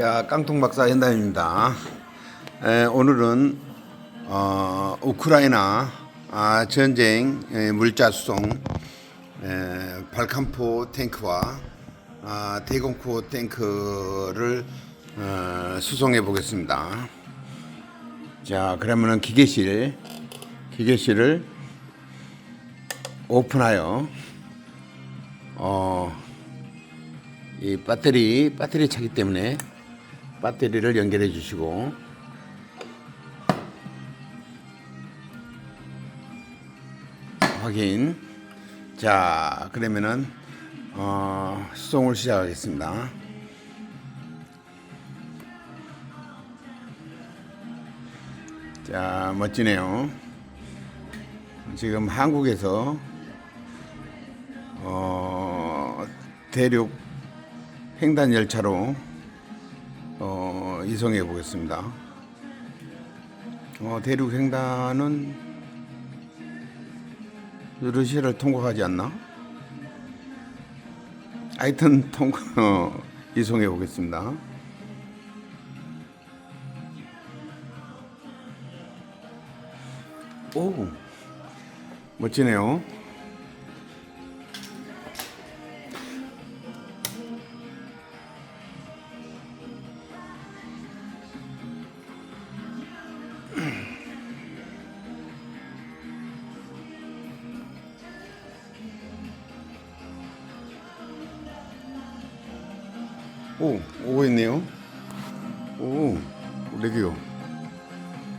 자, 깡통 박사 현담입니다. 에, 오늘은 어, 우크라이나 아, 전쟁 에, 물자 수송 에, 발칸포 탱크와 아, 대공포 탱크를 어, 수송해 보겠습니다. 자, 그러면은 기계실 기계실을 오픈하여 어, 이 배터리 배터리 차기 때문에 배터리를 연결해 주시고. 확인. 자 그러면은 어, 수송을 시작하겠습니다. 자 멋지네요. 지금 한국에서 어, 대륙 횡단 열차로 어, 이송해 보겠습니다. 어, 대륙 횡단은 러시아를 통과하지 않나? 하여튼 통과 어, 이송해 보겠습니다. 오 멋지네요. 오, 오고 있네요. 오, 라디오.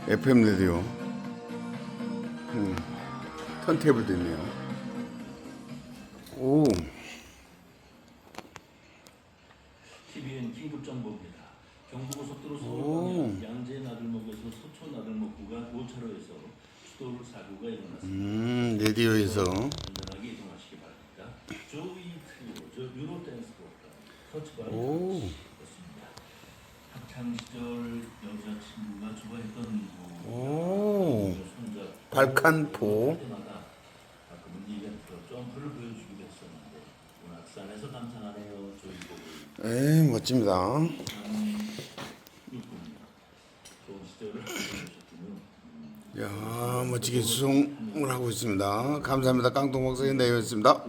FM 라디오. 음, 턴테이블도 있네요. 오, TVN 긴급 정보입니다. 경부고속도로 서울방향 양재 나들목에서 서초 나들목 구간 5차로에서 추돌 사고가 일어났습니다. 음, 라디오에서 안전하게 이동하시기 바랍니다. 조이 트리오, 저 유로 댄스 프로 오. 였습니다. 학창 시절 여자친구가 좋아했던 오. 손자 발칸포. 때마다 가끔은 이벤트로 점프를 보여주기도 했었는데 문학산에서 감상하네요. 조이 보고 에 멋집니다. 일꾼입니다. 좋은 시절을 보내셨군요. 야, 멋지게 수송을 하고 있습니다. 감사합니다. 깡통 박사 현대였습니다.